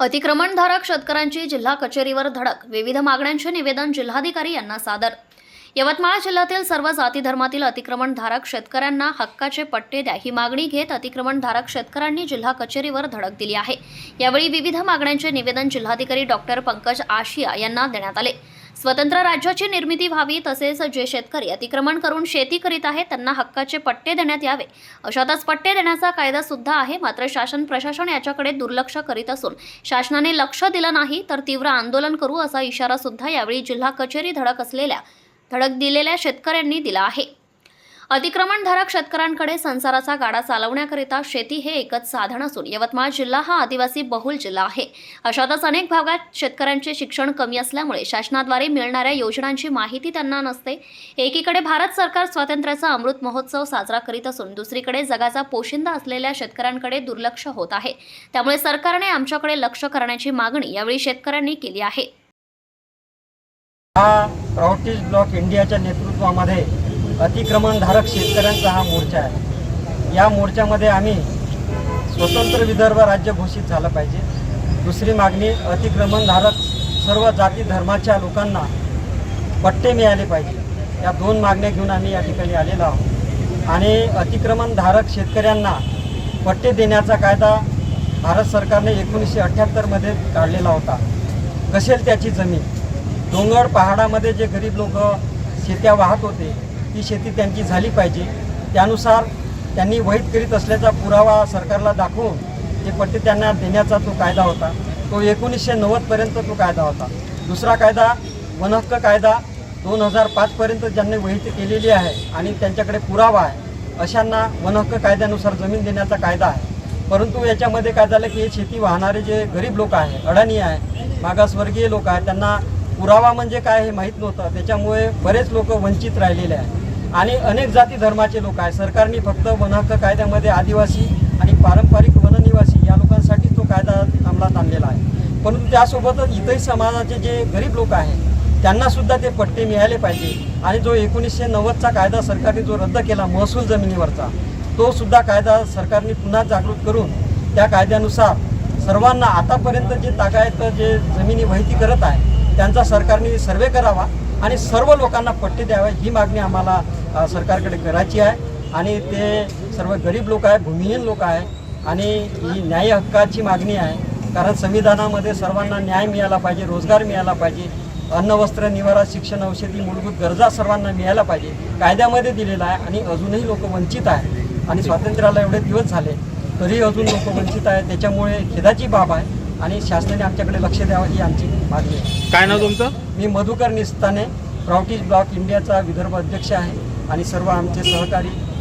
अतिक्रमणधारक शेतकऱ्यांची जिल्हा कचेरीवर धडक विविध मागण्यांचे निवेदन जिल्हाधिकारी यांना सादर. यवतमाळ जिल्ह्यातील सर्व जाती धर्मातील अतिक्रमणधारक शेतकऱ्यांना हक्काचे पट्टे द्या ही मागणी घेत अतिक्रमणधारक शेतकऱ्यांनी जिल्हा कचेरीवर धडक दिली आहे. यावेळी विविध मागण्यांचे निवेदन जिल्हाधिकारी डॉक्टर पंकज आशिया यांना देण्यात आले. स्वतंत्र राज्याची निर्मिती व्हावी तसेच जे शेतकरी अतिक्रमण करून शेती करीत आहेत त्यांना हक्काचे पट्टे देण्यात यावे. अशातच पट्टे देण्याचा कायदा सुद्धा आहे मात्र शासन प्रशासन याच्याकडे दुर्लक्ष करीत असून शासनाने लक्ष दिलं नाही तर तीव्र आंदोलन करू असा इशारा सुद्धा यावेळी जिल्हा कचेरी धडक असलेल्या धडक दिलेल्या शेतकऱ्यांनी दिला आहे. अतिक्रमणधारक शेतकऱ्यांकडे संसाराचा गाडा चालवण्याकरिता शेती हे एकच साधन असून यवतमाळ जिल्हा हा आदिवासी बहुल जिल्हा आहे. अशातच अनेक भागात शेतकऱ्यांचे शिक्षण कमी असल्यामुळे शासनाद्वारे मिळणाऱ्या योजनांची माहिती त्यांना नसते. एकीकडे भारत सरकार स्वातंत्र्याचा अमृत महोत्सव साजरा करीत असून दुसरीकडे जगाचा पोशिंदा असलेल्या शेतकऱ्यांकडे दुर्लक्ष होत आहे. त्यामुळे सरकारने आमच्याकडे लक्ष करण्याची मागणी यावेळी शेतकऱ्यांनी केली आहे. हा ब्लॉक इंडियाच्या नेतृत्वामध्ये अतिक्रमणधारक शेतकऱ्यांचा हा मोर्चा आहे. या मोर्चामध्ये आम्ही स्वतंत्र विदर्भ राज्य घोषित झालं पाहिजे. दुसरी मागणी अतिक्रमणधारक सर्व जाती धर्माच्या लोकांना पट्टे मिळाले पाहिजे. या दोन मागण्या घेऊन आम्ही या ठिकाणी आलेलो आहोत. आणि अतिक्रमणधारक शेतकऱ्यांना पट्टे देण्याचा कायदा भारत सरकारने एकोणीसशे अठ्ठ्याहत्तरमध्ये काढलेला होता. कसेल त्याची जमीन? डोंगर पहाडामध्ये जे गरीब लोक शेत्या वाहत होते ती शेती त्यांची झाली पाहिजे. त्यानुसार त्यांनी वहीत करीत असल्याचा पुरावा सरकारला दाखवून ते पट्टे त्यांना देण्याचा तो कायदा होता. तो एकोणीसशे नव्वदपर्यंत तो कायदा होता. दुसरा कायदा वनहक्क कायदा दोन हजार पाचपर्यंत ज्यांनी वहीत केलेली आहे आणि त्यांच्याकडे पुरावा आहे अशांना वनहक्क कायद्यानुसार जमीन देण्याचा कायदा आहे. परंतु याच्यामध्ये काय झालं की हे शेती वाहणारे जे गरीब लोक आहे अडाणी आहे मागासवर्गीय लोक आहेत त्यांना पुरावा म्हणजे काय हे माहीत नव्हतं. त्याच्यामुळे बरेच लोक वंचित राहिलेले आहे आणि अनेक जाती धर्माचे लोक आहेत. सरकारने फक्त वनहक्क कायद्यामध्ये आदिवासी आणि पारंपरिक वननिवासी या लोकांसाठी तो कायदा अंमलात आणलेला आहे. परंतु त्यासोबतच इतरही समाजाचे जे गरीब लोक आहेत त्यांना सुद्धा ते पट्टे मिळाले पाहिजे. आणि जो एकोणीसशे नव्वदचा कायदा सरकारने जो रद्द केला महसूल जमिनीवरचा तो सुद्धा कायदा सरकारने पुन्हा जागृत करून त्या कायद्यानुसार सर्वांना आतापर्यंत जे तागायत जे जमिनी वहिती करत आहे त्यांचा सरकारने सर्वे करावा आणि सर्व लोकांना पट्टे द्यावे ही मागणी आम्हाला सरकारकडे करायची आहे आणि ते सर्व गरीब लोक आहे भूमिहीन लोक आहे आणि ही न्याय हक्काची मागणी आहे. कारण संविधानामध्ये सर्वांना न्याय मिळाला पाहिजे रोजगार मिळाला पाहिजे अन्न वस्त्र निवारा शिक्षण औषधी मूलभूत गरजा सर्वांना मिळायला पाहिजे. कायद्यामध्ये दिलेला आहे आणि अजूनही लोक वंचित आहेत. आणि स्वातंत्र्याला एवढे दिवस झाले तरी अजून लोक वंचित आहेत. त्याच्यामुळे खेदाची बाब आहे आणि शासनाने आमच्याकडे लक्ष द्यावं ही आमची मागणी आहे. काय नाव तुमचं? मी मधुकर निस्ताने प्राउटिस ब्लॉक इंडियाचा विदर्भ अध्यक्ष आहे. आणि सर्व आमचे सहकारी